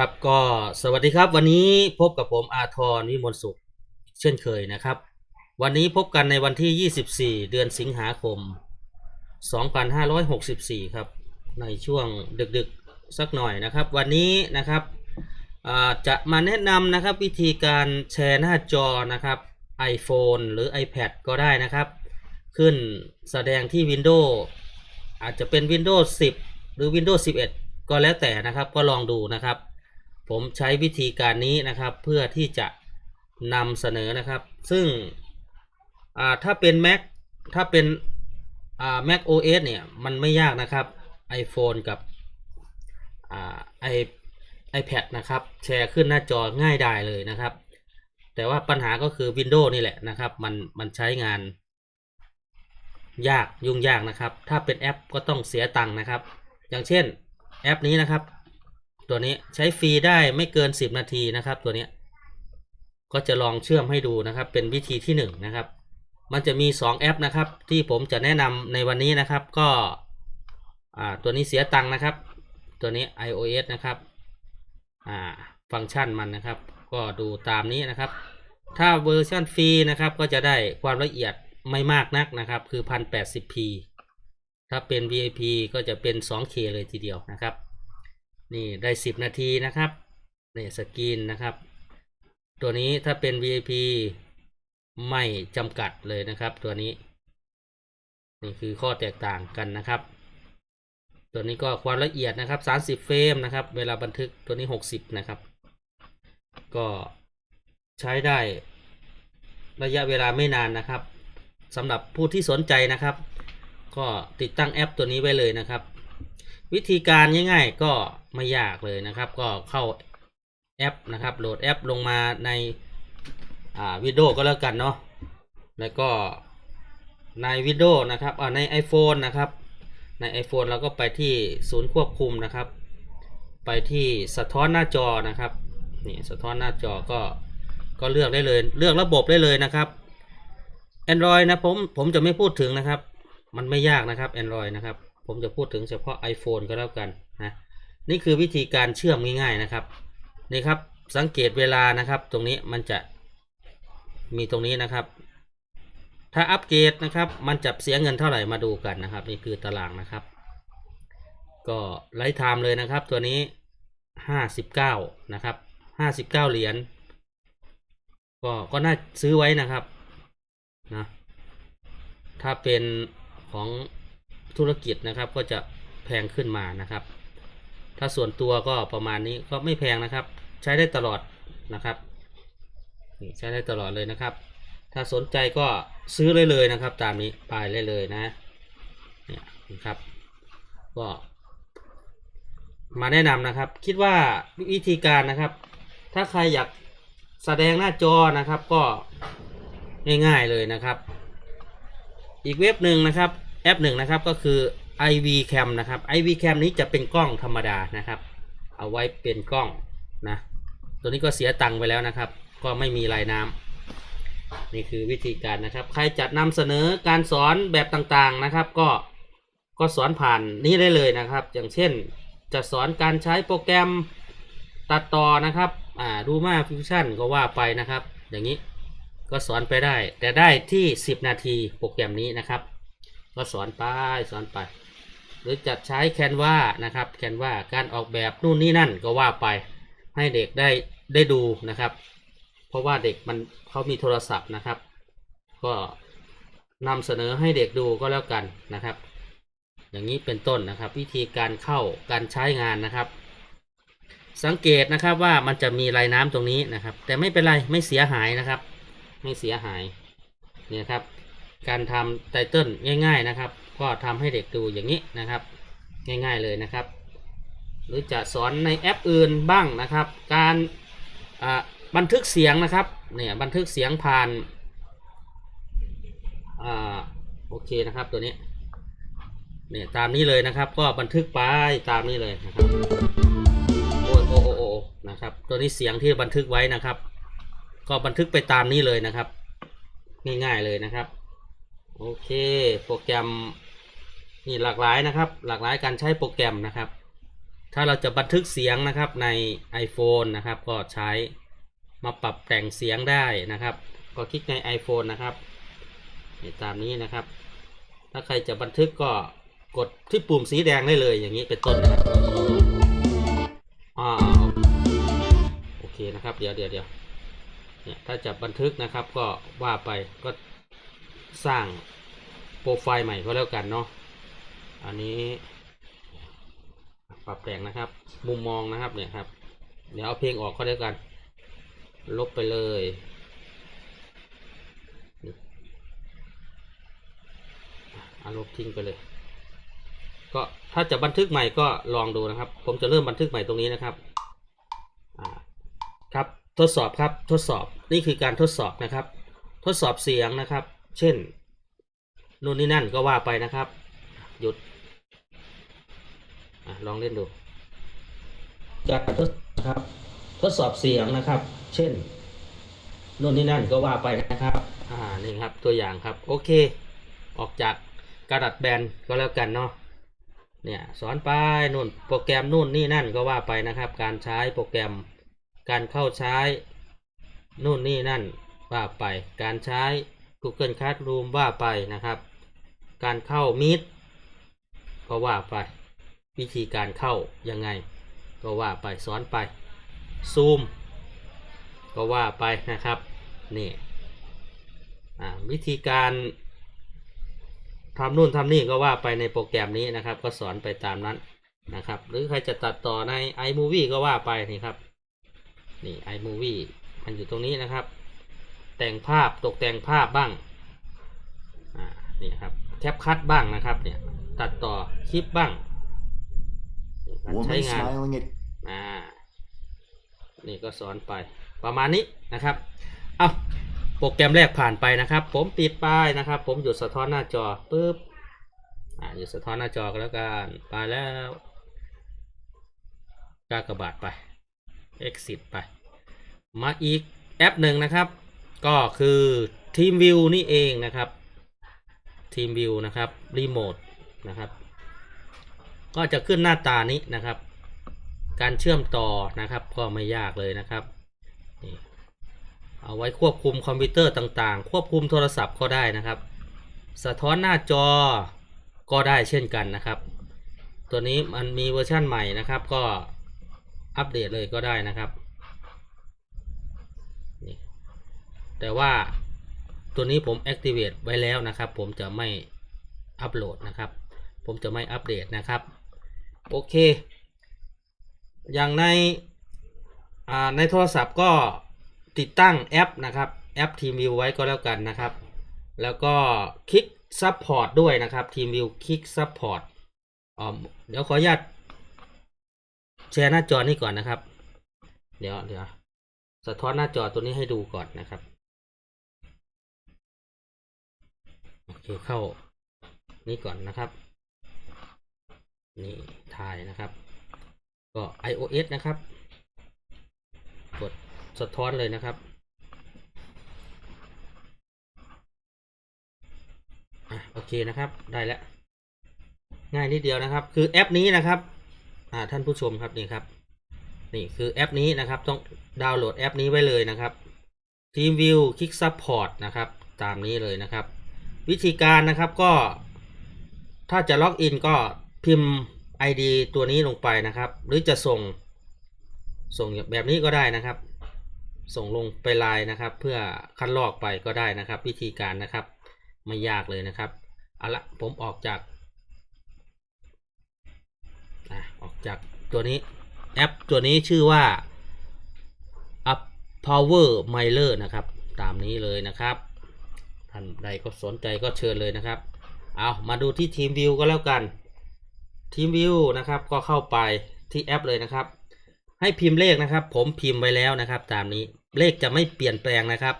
ครับก็สวัสดีครับ วันนี้พบกับผมอาทรวิมลสุข เช่นเคยนะครับ วันนี้พบกันในวันที่ 24 เดือนสิงหาคม 2564 ครับ ในช่วงดึกๆสักหน่อยนะครับ วันนี้นะครับจะมาแนะนำนะครับวิธีการแชร์หน้าจอนะครับ iPhone หรือ iPad ก็ได้นะครับ ขึ้นแสดงที่ Windows อาจจะเป็น Windows 10 หรือ Windows 11 ก็แล้วแต่นะครับก็ลองดูนะครับ ผมใช้วิธีการนี้นะครับเพื่อที่จะนำเสนอนะครับ ซึ่งถ้าเป็น Mac ถ้าเป็น Mac OS เนี่ยมันไม่ยากนะครับ iPhone กับไอ่า i iPad นะครับ แชร์ขึ้นหน้าจอง่ายได้เลยนะครับ แต่ว่าปัญหาก็คือ Windows นี่แหละนะครับ มันมันใช้งานยากยุ่งยากนะครับ ถ้าเป็นแอปก็ต้องเสียตังค์นะครับ อย่างเช่นแอปนี้นะครับ ตัวนี้ใช้ฟรีได้ไม่เกิน 10 นาทีนะครับ ตัวนี้ก็จะลองเชื่อมให้ดูนะครับ เป็นวิธีที่1นงนะครับ มันจะมี 2 แอปนะครับ ที่ผมจะแนะนำในวันนี้นะครับ ก็ตัวนี้เสียตังค์นะครับ ตัวนี้ iOS นะครับฟังก์ชันมันนะครับ ก็ดูตามนี้นะครับ ถ้าเวอร์ชันฟรีนะครับ ก็จะได้ความละเอียดไม่มากนักนะครับ คือ 1080p ถ้าเป็น VIP ก็จะเป็น 2K เลยทีเดียวนะครับ นี่ได้ 10 นาทีนะครับนี่สกรีนนะครับ ตัวนี้ถ้าเป็น VIP ไม่จำกัดเลยนะครับ ตัวนี้ นี่คือข้อแตกต่างกันนะครับ ตัวนี้ก็ความละเอียดนะครับ 30 เฟรมนะครับ เวลาบันทึกตัวนี้ 60 นะครับ ก็ใช้ได้ระยะเวลาไม่นานนะครับสำหรับผู้ที่สนใจนะครับ ก็ติดตั้งแอปตัวนี้ไว้เลยนะครับ วิธีการง่ายๆก็ไม่ยากเลยนะครับ ก็เข้าแอปนะครับโหลดแอปลงมาในอ่าวิดีโอก็แล้วกันเนาะแล้วก็ในวิดีโอนะครับอ่าใน iPhone นะครับ ใน iPhone เราก็ไปที่ศูนย์ควบคุมนะครับ ไปที่สะท้อนหน้าจอนะครับนี่สะท้อนหน้าจอก็ก็เลือกได้เลยเลือกระบบได้เลยนะครับ Android นะผมผมจะไม่พูดถึงนะครับ มันไม่ยากนะครับ Android นะครับ ผมจะพูดถึงเฉพาะ iPhone ก็แล้วกันนะนี่คือวิธีการเชื่อมง่ายๆนะครับนี่ครับสังเกตเวลานะครับ ตรงนี้มันจะมีตรงนี้นะครับ ถ้าอัปเกรดนะครับ มันจะเสียเงินเท่าไหร่มาดูกันนะครับ นี่คือตารางนะครับ ก็ไลฟ์ไทม์เลยนะครับ ตัวนี้ห้าสิบเก้านะครับห้าสิบเก้าเหรียญก็ก็น่าซื้อไว้นะครับนะถ้าเป็นของ ธุรกิจนะครับก็จะแพงขึ้นมานะครับ ถ้าส่วนตัวก็ประมาณนี้ก็ไม่แพงนะครับ ใช้ได้ตลอดนะครับนี่ใช้ได้ตลอดเลยนะครับ ถ้าสนใจก็ซื้อเลยเลยนะครับ ตามนี้ไปเลยเลยนะเนี่ยนะครับ ก็มาแนะนำนะครับ คิดว่าวิธีการนะครับ ถ้าใครอยากแสดงหน้าจอนะครับก็ง่ายๆเลยนะครับ อีกเว็บหนึ่งนะครับ แอปหนึ่งนะครับก็คือ IV Cam นะครับ IV Cam นี้จะเป็นกล้องธรรมดานะครับ เอาไว้เป็นกล้องนะ ตัวนี้ก็เสียตังค์ไปแล้วนะครับ ก็ไม่มีลายน้ำนี่คือวิธีการนะครับ ใครจะนำเสนอการสอนแบบต่างๆนะครับ ก็ก็สอนผ่านนี้ได้เลยนะครับ อย่างเช่นจะสอนการใช้โปรแกรมตัดต่อนะครับอ่าดูมาฟิวชั่นก็ว่าไปนะครับ อย่างนี้ก็สอนไปได้ แต่ได้ที่ 10 นาทีโปรแกรมนี้นะครับ ก็สอนไปสอนไป หรือจะใช้แคนวานะครับแคนวาการออกแบบนู่นนี่นั่นก็ว่าไป ให้เด็กได้ได้ดูนะครับ เพราะว่าเด็กมันเขามีโทรศัพท์นะครับ ก็นำเสนอให้เด็กดูก็แล้วกันนะครับ อย่างนี้เป็นต้นนะครับ วิธีการเข้าการใช้งานนะครับ สังเกตนะครับว่ามันจะมีลายน้ำตรงนี้นะครับ แต่ไม่เป็นไรไม่เสียหายนะครับ ไม่เสียหายเนี่ยครับ การทำไตเติลง่าย ๆนะครับ ก็ทำให้เด็กดูอย่างนี้นะครับ ง่ายๆเลยนะครับ หรือจะสอนในแอปอื่นบ้างนะครับ การบันทึกเสียงนะครับเนี่ยบันทึกเสียงผ่านอ่าโอเคนะครับตัวนี้เนี่ยตามนี้เลยนะครับ ก็บันทึกไปตามนี้เลยนะครับโอ้โอ้โอ้โอ้นะครับ ตัวนี้เสียงที่บันทึกไว้นะครับ ก็บันทึกไปตามนี้เลยนะครับ ง่ายๆเลยนะครับ โอเค โปรแกรมนี่หลากหลายนะครับ หลากหลายการใช้โปรแกรมนะครับ ถ้าเราจะบันทึกเสียงนะครับใน iPhone นะครับ ก็ใช้มาปรับแต่งเสียงได้นะครับ ก็คลิกใน iPhone นะครับตามนี้นะครับ ถ้าใครจะบันทึกก็กดที่ปุ่มสีแดงได้เลยอย่างนี้เป็นต้นนะครับอ่าโอเคนะครับ เดี๋ยวเดี๋ยวเดี๋ยวเนี่ยถ้าจะบันทึกนะครับก็ว่าไปก็ สร้างโปรไฟล์ใหม่ก็แล้วกันเนาะ อันนี้ ปรับแต่งนะครับ มุมมองนะครับเนี่ยครับ เดี๋ยวเอาเพลงออกก็แล้วกัน ลบไปเลยอ่าลบทิ้งไปเลย ก็ถ้าจะบันทึกใหม่ก็ลองดูนะครับ ผมจะเริ่มบันทึกใหม่ตรงนี้นะครับครับทดสอบครับทดสอบนี่คือการทดสอบนะครับ ทดสอบเสียงนะครับ เช่นนู่นนี่นั่นก็ว่าไปนะครับ หยุดอะลองเล่นดู จากการทดนะครับ ทดสอบเสียงนะครับ เช่นนู่นนี่นั่นก็ว่าไปนะครับ อ่า นี่ครับตัวอย่างครับ โอเค ออกจากกระดาษแบนก็แล้วกันเนาะ เนี่ยสอนไปนู่นโปรแกรมนู่นนี่นั่นก็ว่าไปนะครับ การใช้โปรแกรม การเข้าใช้นู่นนี่นั่นว่าไป การใช้ Google Classroom ว่าไปนะครับ การเข้า Meet ก็ว่าไป วิธีการเข้ายังไง ก็ว่าไปสอนไปซูมก็ว่าไปนะครับนี่วิธีการทำนู่นทำนี่ก็ว่าไปในโปรแกรมนี้นะครับ ก็สอนไปตามนั้นนะครับ หรือใครจะตัดต่อใน iMovie ก็ว่าไปนี่ครับนี่ iMovie มันอยู่ตรงนี้นะครับ แต่งภาพตกแต่งภาพบ้างอ่านี่ครับแคปคัดบ้างนะครับเนี่ยตัดต่อคลิปบ้างการใช้ Woman งาน smiling at อ่านี่ก็สอนไปประมาณนี้นะครับเอาโปรแกรมแรกผ่านไปนะครับ ผมปิดป้ายนะครับ ผมหยุดสะท้อนหน้าจอปุ๊บอ่าหยุดสะท้อนหน้าจอก็แล้วกันไปแล้วกากระบาดไป exit ไป มาอีกแอปหนึ่งนะครับ ก็คือ TeamView นี่เองนะครับ TeamView นะครับรีโมทนะครับ ก็จะขึ้นหน้าตานี้นะครับ การเชื่อมต่อนะครับ ก็ไม่ยากเลยนะครับเอาไว้ควบคุมคอมพิวเตอร์ต่างๆ ควบคุมโทรศัพท์ก็ได้นะครับ สะท้อนหน้าจอก็ได้เช่นกันนะครับ ตัวนี้มันมีเวอร์ชั่นใหม่นะครับ ก็อัปเดตเลยก็ได้นะครับนี่ แต่ว่าตัวนี้ผม activate ไว้แล้วนะครับ ผมจะไม่อัปโหลดนะครับ ผมจะไม่อัปเดตนะครับ โอเค อย่างในในโทรศัพท์ก็ติดตั้งแอปนะครับ แอป TeamView ไว้ก็แล้วกันนะครับ แล้วก็คลิก Support ด้วยนะครับ TeamView คลิก Support อ๋อเดี๋ยวขออนุญาตแชร์หน้าจอนี้ก่อนนะครับ เดี๋ยวเดี๋ยวสะท้อนหน้าจอตัวนี้ให้ดูก่อนนะครับ โอเคเข้านี่ก่อนนะครับ นี่ถ่ายนะครับ ก็ iOS นะครับ กดสะท้อนเลยนะครับอะโอเคนะครับได้แล้ว ง่ายนิดเดียวนะครับ คือแอปนี้นะครับอ่าท่านผู้ชมครับนี่ครับนี่คือแอปนี้นะครับ ต้องดาวน์โหลดแอปนี้ไว้เลยนะครับ TeamView Kick Support นะครับ ตามนี้เลยนะครับ วิธีการนะครับก็ ถ้าจะล็อกอินก็พิมพ์ ID ตัวนี้ลงไปนะครับ หรือจะส่งส่งแบบนี้ก็ได้นะครับ ส่งลงไปไลน์นะครับ เพื่อคัดลอกไปก็ได้นะครับ วิธีการนะครับไม่ยากเลยนะครับเอาละผมออกจากอออกจากตัวนี้แอปตัวนี้ชื่อว่า Up Power Miler นะครับ ตามนี้เลยนะครับ ท่านใดก็สนใจก็เชิญเลยนะครับ เอามาดูที่ทีมวิวก็แล้วกัน ทีมวิวนะครับก็เข้าไปที่แอปเลยนะครับ ให้พิมพ์เลขนะครับ ผมพิมพ์ไว้แล้วนะครับ ตามนี้เลขจะไม่เปลี่ยนแปลงนะครับ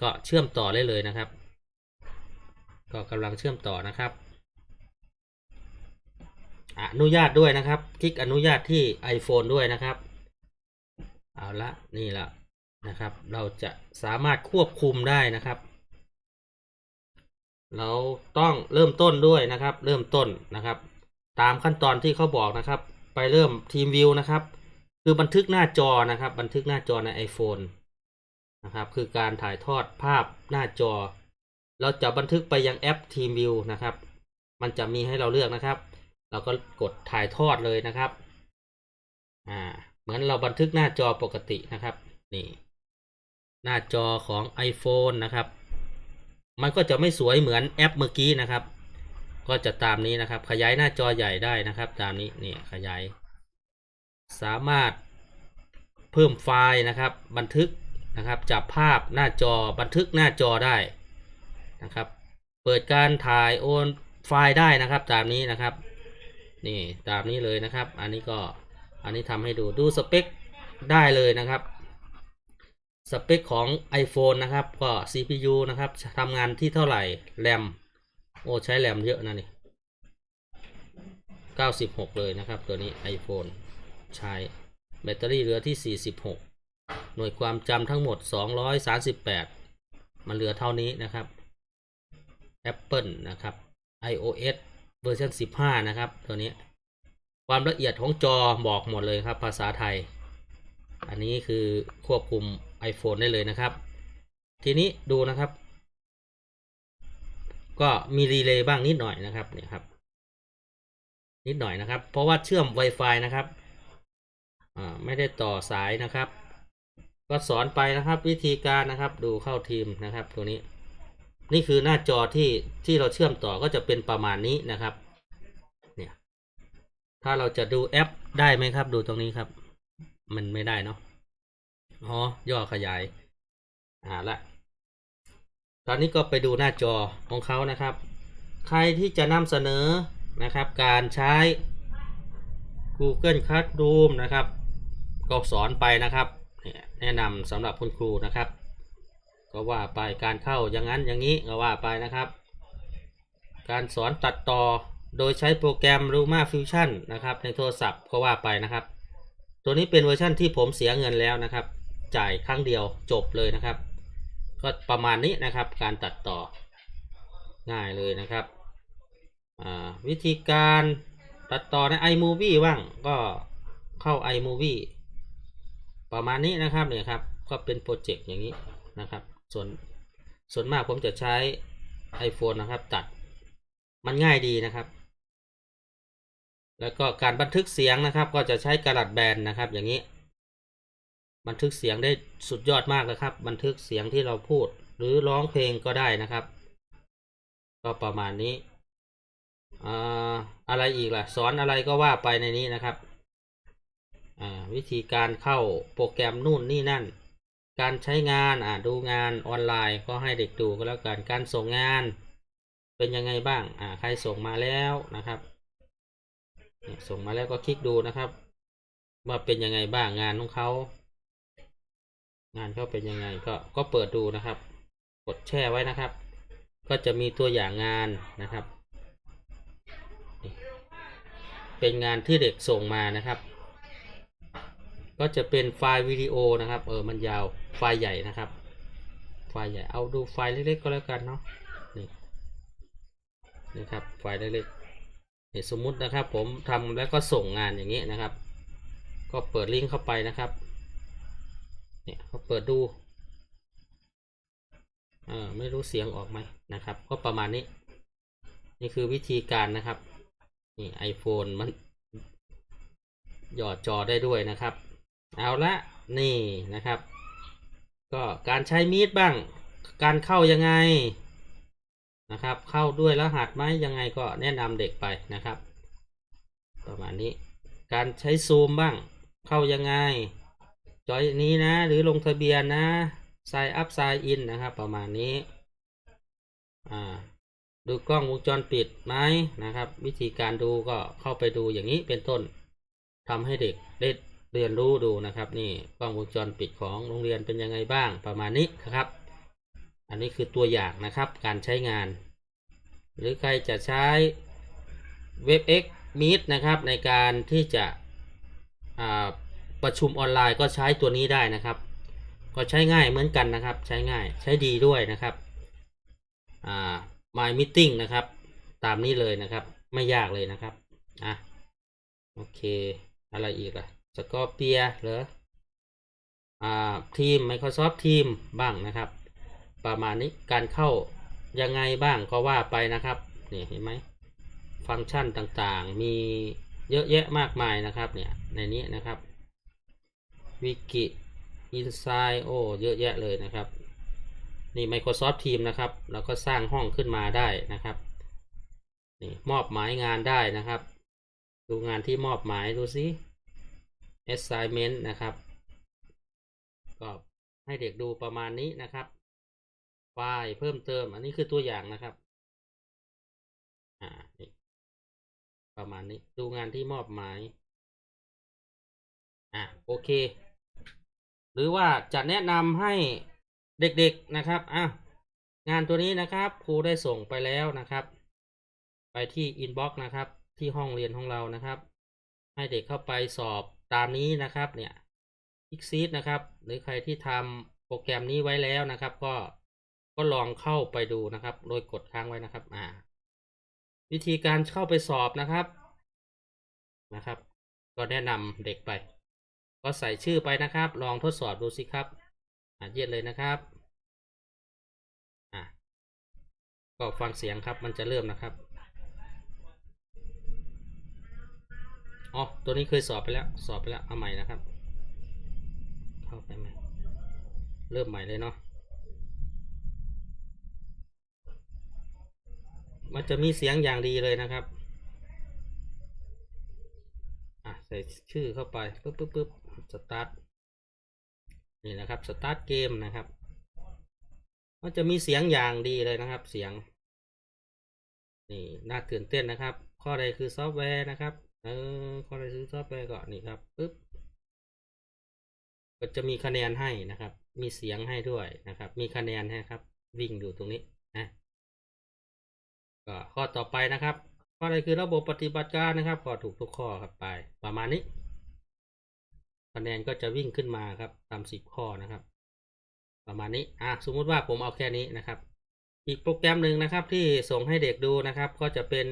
ก็เชื่อมต่อได้เลยนะครับ ก็กำลังเชื่อมต่อนะครับ อนุญาตด้วยนะครับ คลิกอนุญาตที่ iPhone ด้วยนะครับ เอาละนี่ละนะครับ เราจะสามารถควบคุมได้นะครับ เราต้องเริ่มต้นด้วยนะครับ เริ่มต้นนะครับ ตามขั้นตอนที่เขาบอกนะครับ ไปเริ่มทีมวิวนะครับ คือบันทึกหน้าจอนะครับ บันทึกหน้าจอใน iPhone นะครับ คือการถ่ายทอดภาพหน้าจอ เราจะบันทึกไปยังแอป TeamView นะครับ มันจะมีให้เราเลือกนะครับ เราก็กดถ่ายทอดเลยนะครับ อ่า เหมือนเราบันทึกหน้าจอปกตินะครับ นี่ หน้าจอของ iPhone นะครับ มันก็จะไม่สวยเหมือนแอปเมื่อกี้นะครับ ก็จะตามนี้นะครับ ขยายหน้าจอใหญ่ได้นะครับ ตามนี้นี่ขยาย สามารถเพิ่มไฟล์นะครับ บันทึกนะครับ จับภาพหน้าจอบันทึกหน้าจอได้นะครับ เปิดการถ่ายโอนไฟล์ได้นะครับ ตามนี้นะครับ นี่ตามนี้เลยนะครับ อันนี้ก็อันนี้ทำให้ดูดูสเปคได้เลยนะครับ สเปคของ iPhone นะครับ ก็ CPU นะครับทำงานที่เท่าไหร่ แรม โอ้ใช้แรมเยอะนะนี่ 96 เลยนะครับ ตัวนี้ iPhone ใช้แบตเตอรี่เหลือที่ 46 หน่วยความจำทั้งหมด 238 มันเหลือเท่านี้นะครับ Apple นะครับ iOS เวอร์ชัน15 นะครับ ตัวนี้ ความละเอียดของจอบอกหมดเลยครับภาษาไทย อันนี้คือควบคุม iPhone ได้เลยนะครับ ทีนี้ดูนะครับ ก็มีรีเลย์บ้างนิดหน่อยนะครับเนี่ยครับ นิดหน่อยนะครับ เพราะว่าเชื่อม Wi-Fi นะครับไม่ได้ต่อสายนะครับ ก็สอนไปนะครับ วิธีการนะครับดูเข้าทีมนะครับ ตัวนี้ นี่คือหน้าจอที่ที่เราเชื่อมต่อก็จะเป็นประมาณนี้นะครับเนี่ยถ้าเราจะดูแอปได้ไหมครับ ดูตรงนี้ครับ มันไม่ได้เนาะ อ๋อย่อขยาย อ่าละ ตอนนี้ก็ไปดูหน้าจอของเขานะครับ ใครที่จะนำเสนอนะครับ การใช้ Google Classroom นะครับ ก็สอนไปนะครับเนี่ยแนะนำสำหรับคุณครูนะครับ ก็ว่าไปการเข้าอย่างนั้นอย่างนี้ก็ว่าไปนะครับ การสอนตัดต่อโดยใช้โปรแกรม Luma Fusion นะครับ ในโทรศัพท์ก็ว่าไปนะครับ ตัวนี้เป็นเวอร์ชั่นที่ผมเสียเงินแล้วนะครับ จ่ายครั้งเดียวจบเลยนะครับ ก็ประมาณนี้นะครับ การตัดต่อง่ายเลยนะครับวิธีการตัดต่อใน iMovie บ้างก็เข้า iMovie ประมาณนี้นะครับเนี่ยครับก็เป็นโปรเจกต์อย่างนี้นะครับ ส่วนส่วนมากผมจะใช้ iPhone นะครับ ตัดมันง่ายดีนะครับ แล้วก็การบันทึกเสียงนะครับ ก็จะใช้กระดาษแบนนะครับ อย่างนี้ บันทึกเสียงได้สุดยอดมากนะครับ บันทึกเสียงที่เราพูด หรือร้องเพลงก็ได้นะครับ ก็ประมาณนี้อ่าอะไรอีกล่ะ สอนอะไรก็ว่าไปในนี้นะครับวิธีการเข้าโปรแกรมนู่นนี่นั่น การใช้งานอ่าดูงานออนไลน์ก็ให้เด็กดูก็แล้วกัน การส่งงาน เป็นยังไงบ้างอ่าใครส่งมาแล้วนะครับ ส่งมาแล้วก็คลิกดูนะครับ ว่าเป็นยังไงบ้างงานของเขา งานเขาเป็นยังไงก็ก็เปิดดูนะครับ กดแช่ไว้นะครับ ก็จะมีตัวอย่างงานนะครับ เป็นงานที่เด็กส่งมานะครับ ก็จะเป็นไฟล์วิดีโอนะครับ เออมันยาวไฟล์ใหญ่นะครับ ไฟล์ใหญ่เอาดูไฟล์เล็กๆก็แล้วกันเนาะนี่นี่ครับไฟล์เล็กๆนี่สมมุตินะครับ ผมทำแล้วก็ส่งงานอย่างนี้นะครับ ก็เปิดลิงก์เข้าไปนะครับ เนี่ยเขาเปิดดูเออไม่รู้เสียงออกไหมนะครับ ก็ประมาณนี้ นี่คือวิธีการนะครับ นี่ iPhone มันหยอดจอได้ด้วยนะครับ เอาละนี่นะครับ ก็การใช้มีดบ้าง การเข้ายังไงนะครับ เข้าด้วยรหัสไหมยังไงก็แนะนำเด็กไปนะครับ ประมาณนี้ การใช้ซูมบ้าง เข้ายังไง จอยนี้นะ หรือลงทะเบียนนะ sign up sign in นะครับ ประมาณนี้อ่าดูกล้องวงจรปิดไหมนะครับ วิธีการดูก็เข้าไปดูอย่างนี้เป็นต้นทำให้เด็กได้เรียนรู้ดูนะครับ นี่กล้องวงจรปิดของโรงเรียนเป็นยังไงบ้างประมาณนี้ครับ อันนี้คือตัวอย่างนะครับการใช้งาน หรือใครจะใช้ WebEx Meet นะครับในการที่จะ ประชุมออนไลน์ก็ใช้ตัวนี้ได้นะครับ ก็ใช้ง่ายเหมือนกันนะครับ ใช้ง่ายใช้ดีด้วยนะครับอ่า My Meeting นะครับ ตามนี้เลยนะครับ ไม่ยากเลยนะครับอะโอเค อะไรอีกล่ะสกอร์เปียเหรออ่าทีม Microsoft Team บ้างนะครับ ประมาณนี้การเข้ายังไงบ้างก็ว่าไปนะครับนี่เห็นไหมฟังก์ชันต่างๆ มีเยอะแยะมากมายนะครับเนี่ยในนี้นะครับ วิกิอินไซโอเยอะแยะเลยนะครับ นี่ Microsoft Team นะครับ แล้วก็สร้างห้องขึ้นมาได้นะครับ นี่มอบหมายงานได้นะครับ ดูงานที่มอบหมายดูซิ assignment นะครับก็ให้เด็กดูประมาณนี้นะครับไฟล์เพิ่มเติม อันนี้คือตัวอย่างนะครับอ่านี่ประมาณนี้ดูงานที่มอบหมายอะโอเค หรือว่าจะแนะนำให้เด็กๆนะครับอะงานตัวนี้นะครับครูได้ส่งไปแล้วนะครับ ไปที่ inbox นะครับ ที่ห้องเรียนของเรานะครับ ให้เด็กเข้าไปสอบตามนี้นะครับเนี่ย i x ิ d นะครับ หรือใครที่ทำโปรแกรมนี้ไว้แล้วนะครับ ก็ก็ลองเข้าไปดูนะครับ โดยกดค้างไว้นะครับอ่าวิธีการเข้าไปสอบนะครับนะครับ ก็แนะนำเด็กไป ก็ใส่ชื่อไปนะครับ ลองทดสอบดูสิครับอ่าเย็นเลยนะครับอ่าก็ฟังเสียงครับมันจะเริ่มนะครับอ๋อตัวนี้เคยสอบไปแล้ว สอบไปแล้วเอาใหม่นะครับ เข้าไปใหม่ เริ่มใหม่เลยเนาะมันจะมีเสียงอย่างดีเลยนะครับ อะ ใส่ชื่อเข้าไป ปึ๊บปึ๊บปึ๊บ สตาร์ทนี่นะครับสตาร์ทเกมนะครับมันจะมีเสียงอย่างดีเลยนะครับเสียง นี่น่าตื่นเต้นนะครับ ข้อใดคือซอฟต์แวร์นะครับเออข้อใดคือซอฟต์แวร์ก็นี่ครับปึ๊บก็จะมีคะแนนให้นะครับ มีเสียงให้ด้วยนะครับ มีคะแนนให้ครับ วิ่งอยู่ตรงนี้นะก็ข้อต่อไปนะครับ ข้อใดคือระบบปฏิบัติการนะครับก็ถูกทุกข้อครับไป ประมาณนี้ คะแนนก็จะวิ่งขึ้นมาครับตามสิบข้อนะครับ ประมาณนี้อะสมมุติว่าผมเอาแค่นี้นะครับ อีกโปรแกรมหนึ่งนะครับที่ส่งให้เด็กดูนะครับ ก็จะเป็น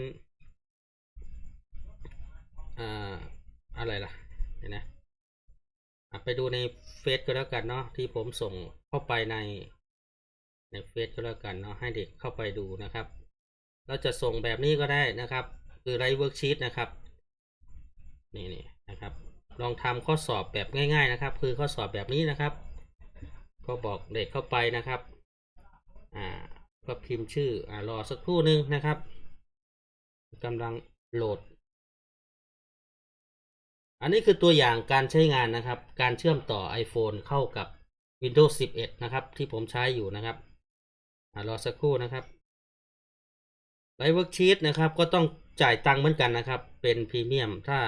อ่าอะไรล่ะเห็นนะอะไปดูในเฟซก็แล้วกันเนาะที่ผมส่งเข้าไปในในเฟซก็แล้วกันเนาะให้เด็กเข้าไปดูนะครับ เราจะส่งแบบนี้ก็ได้นะครับ คือไรเวิร์กชีตนะครับ นี่นี่นะครับ ลองทำข้อสอบแบบง่าย ๆนะครับ คือข้อสอบแบบนี้นะครับ ก็บอกเด็กเข้าไปนะครับอ่าก็พิมพ์ชื่ออ่ารอสักครู่หนึ่งนะครับกำลังโหลด อันนี้คือตัวอย่างการใช้งานนะครับ การเชื่อมต่อ iPhone เข้ากับ Windows 11 นะครับ ที่ผมใช้อยู่นะครับอรอสักครู่นะครับไลฟ์เวิร์กชีตนะครับ ก็ต้องจ่ายตังค์เหมือนกันนะครับ เป็นพรีเมียมถ้า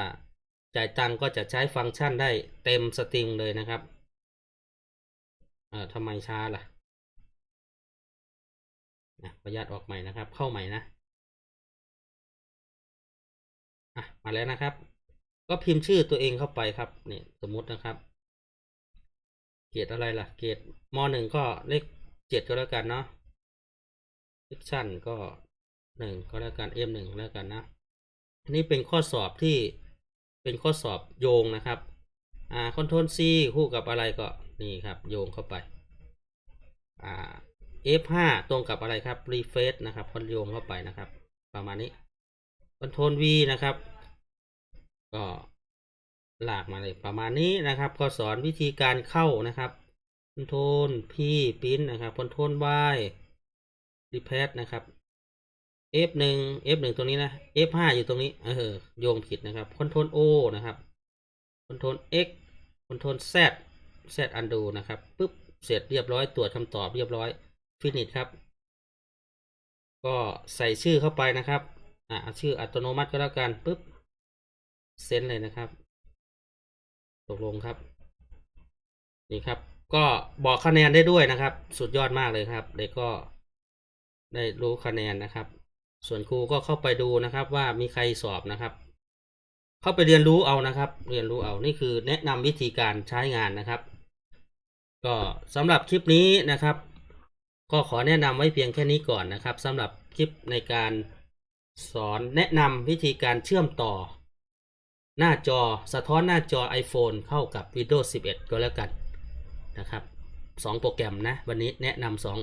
จ่ายตังก็จะใช้ฟังก์ชันได้เต็มสตริงเลยนะครับเอ่อทำไมช้าล่ะนะประหยัดออกใหม่นะครับ เข้าใหม่นะอะมาแล้วนะครับ ก็พิมพ์ชื่อตัวเองเข้าไปครับนี่สมมุตินะครับ เกรดอะไรล่ะ เกรดมหนึ่งก็เลขเจ็ดก็แล้วกันเนาะเซกชันก็หนึ่งก็แล้วกัน M หนึ่งแล้วกันนะนนี้เป็นข้อสอบที่ เป็นข้อสอบโยงนะครับ อ่าคอนโทรล C คู่กับอะไรก็นี่ครับโยงเข้าไป อ่า F5 ตรงกับอะไรครับ refresh นะครับคอนโยงเข้าไปนะครับ ประมาณนี้คอนโทรล V นะครับ ก็ลากมาเลยประมาณนี้นะครับ ก็สอนวิธีการเข้านะครับคอนโทรล P พิมพ์นะครับคอนโทรล Y repair นะครับ F1 F1 ตรงนี้นะ F5 อยู่ตรงนี้ เออ โยงผิดนะครับ Ctrl O นะครับ Ctrl X Ctrl Z Z undo นะครับปึ๊บ เสร็จเรียบร้อย ตรวจคำตอบเรียบร้อย finish ครับ ก็ใส่ชื่อเข้าไปนะครับ อ่าชื่ออัตโนมัติก็แล้วกันปึ๊บ เซ็นเลยนะครับ ตกลงครับ นี่ครับ ก็บอกคะแนนได้ด้วยนะครับ สุดยอดมากเลยครับ เด็กก็ได้รู้คะแนนนะครับ ส่วนครูก็เข้าไปดูนะครับว่ามีใครสอบนะครับ เข้าไปเรียนรู้เอานะครับ เรียนรู้เอานี่คือแนะนำวิธีการใช้งานนะครับ ก็สำหรับคลิปนี้นะครับ ก็ขอแนะนำไว้เพียงแค่นี้ก่อนนะครับสำหรับคลิปในการสอนแนะนำวิธีการเชื่อมต่อ หน้าจอสะท้อนหน้าจอ iPhone เข้ากับ Windows 11 ก็แล้วกันนะครับสองโปรแกรมนะ วันนี้แนะนำสอง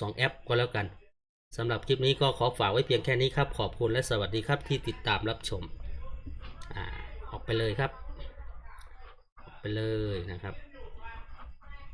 สองแอปก็แล้วกัน สำหรับคลิปนี้ก็ขอฝากไว้เพียงแค่นี้ครับ ขอบคุณและสวัสดีครับที่ติดตามรับชม อ่า ออกไปเลยครับ ออกไปเลยนะครับ